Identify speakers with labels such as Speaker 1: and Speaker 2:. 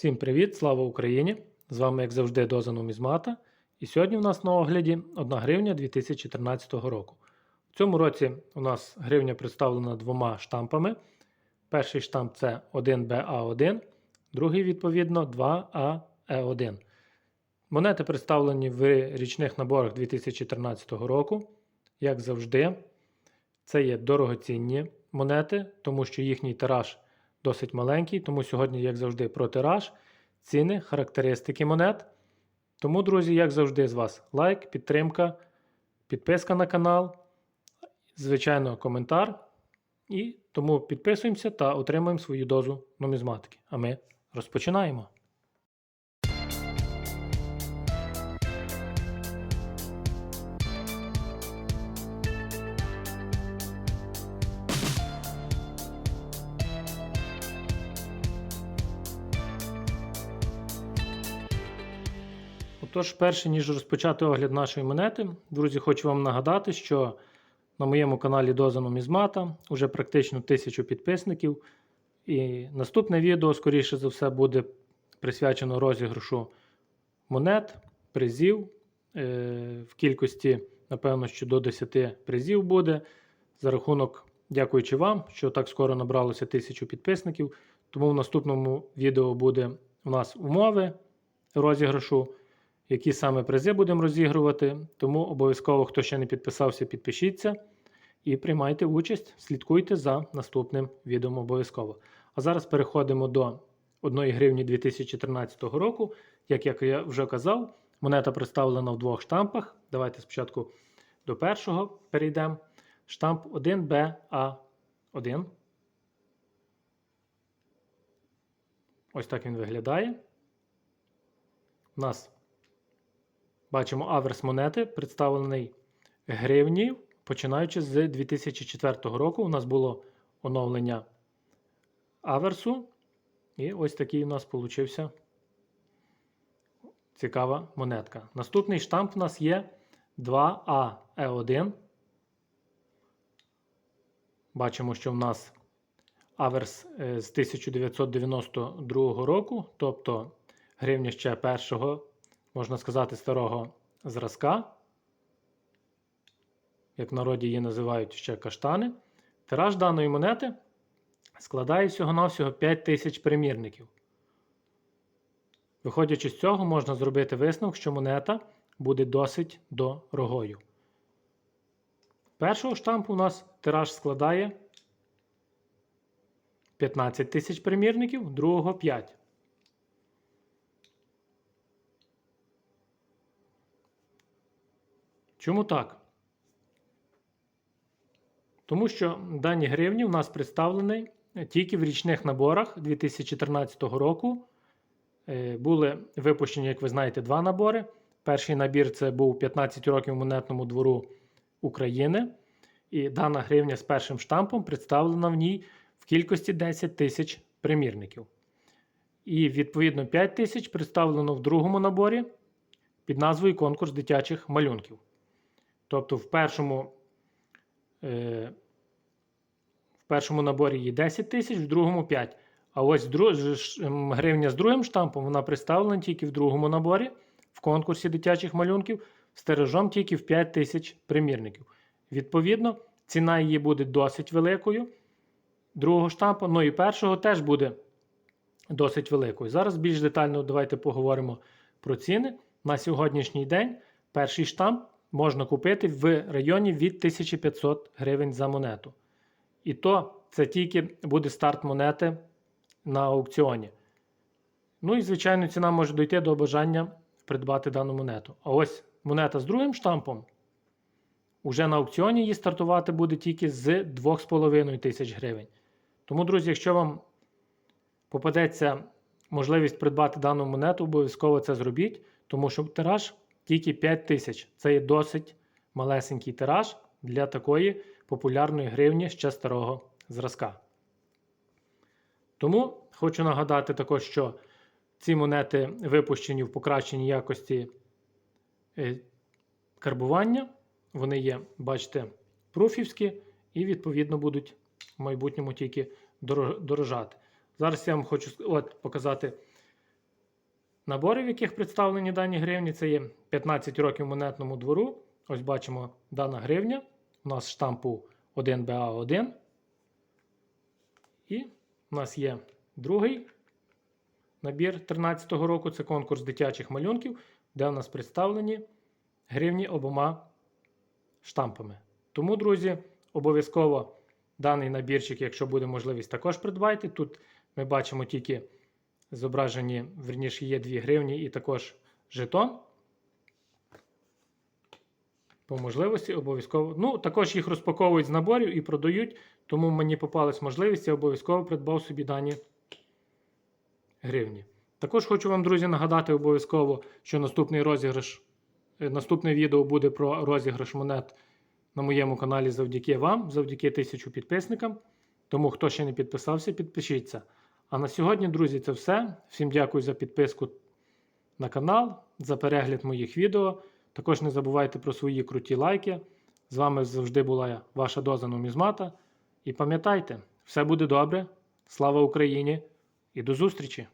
Speaker 1: Всім привіт, слава Україні! З вами, як завжди, Доза Нумізмата. І сьогодні у нас на огляді 1 гривня 2014 року. В цьому році у нас гривня представлена двома штампами. Перший штамп це 1BA1, другий, відповідно, 2AE1. Монети представлені в річних наборах 2014 року. Як завжди, це є дорогоцінні монети, тому що їхній тираж досить маленький, тому сьогодні, як завжди, про тираж, ціни, характеристики монет. Тому, друзі, як завжди, з вас лайк, підтримка, підписка на канал, звичайно, коментар. І тому підписуємося та отримуємо свою дозу нумізматики. А ми розпочинаємо. Отож, перше ніж розпочати огляд нашої монети, друзі, хочу вам нагадати, що на моєму каналі Доза Нумізмата вже практично тисячу підписників. І наступне відео, скоріше за все, буде присвячено розіграшу монет, призів. Е, В кількості, напевно, що до 10 призів буде. За рахунок, дякуючи вам, що так скоро набралося тисячу підписників. Тому в наступному відео буде у нас умови розіграшу які саме призи будемо розігрувати. Тому обов'язково, хто ще не підписався, підпишіться і приймайте участь, слідкуйте за наступним відео обов'язково. А зараз переходимо до 1 гривні 2014 року. Як я вже казав, монета представлена в двох штампах. Давайте спочатку до першого перейдемо. Штамп 1BA1. Ось так він виглядає. У нас Бачимо аверс монети, представлений гривні, починаючи з 2004 року. У нас було оновлення аверсу. І ось такий у нас получився цікава монетка. Наступний штамп у нас є 2AE1. Бачимо, що в нас аверс е, з 1992 року, тобто гривня ще першого можна сказати, старого зразка, як в народі її називають ще каштани. Тираж даної монети складає всього-навсього 5 тисяч примірників. Виходячи з цього, можна зробити висновок, що монета буде досить дорогою. Першого штампу у нас тираж складає 15 тисяч примірників, другого 5. Чому так? Тому що дані гривні у нас представлені тільки в річних наборах 2014 року. Е, були випущені, як ви знаєте, два набори. Перший набір це був 15 років монетному двору України. І дана гривня з першим штампом представлена в ній в кількості 10 тисяч примірників. І, відповідно, 5 тисяч представлено в другому наборі під назвою Конкурс дитячих малюнків. Тобто в першому е, в першому наборі є 10 тисяч, в другому 5. А ось друг, гривня з другим штампом вона представлена тільки в другому наборі в конкурсі дитячих малюнків з тиражом тільки в 5 тисяч примірників. Відповідно, ціна її буде досить великою. Другого штампу, ну і першого теж буде досить великою. Зараз більш детально давайте поговоримо про ціни. На сьогоднішній день перший штамп можна купити в районі від 1500 гривень за монету. І то це тільки буде старт монети на аукціоні. Ну і, звичайно, ціна може дойти до бажання придбати дану монету. А ось монета з другим штампом. Уже на аукціоні її стартувати буде тільки з 2,5 тисяч гривень. Тому, друзі, якщо вам попадеться можливість придбати дану монету, обов'язково це зробіть, тому що тираж тільки 5 тисяч. Це є досить малесенький тираж для такої популярної гривні ще старого зразка. Тому хочу нагадати також, що ці монети випущені в покращеній якості е, карбування. Вони є, бачите, пруфівські і, відповідно, будуть в майбутньому тільки дорожати. Зараз я вам хочу от, показати набори, в яких представлені дані гривні, це є 15 років монетному двору. Ось бачимо дана гривня. У нас штампу 1BA1. І у нас є другий набір 2013 року. Це конкурс дитячих малюнків, де у нас представлені гривні обома штампами. Тому, друзі, обов'язково даний набірчик, якщо буде можливість, також придбайте. Тут ми бачимо тільки зображені, верніше, є 2 гривні і також жетон. По можливості обов'язково. Ну, також їх розпаковують з наборів і продають, тому мені попалась можливість, я обов'язково придбав собі дані гривні. Також хочу вам, друзі, нагадати обов'язково, що наступний розіграш, е, наступне відео буде про розіграш монет на моєму каналі завдяки вам, завдяки тисячу підписникам. Тому, хто ще не підписався, підпишіться. А на сьогодні, друзі, це все. Всім дякую за підписку на канал, за перегляд моїх відео. Також не забувайте про свої круті лайки. З вами завжди була ваша доза нумізмата. І пам'ятайте, все буде добре. Слава Україні і до зустрічі!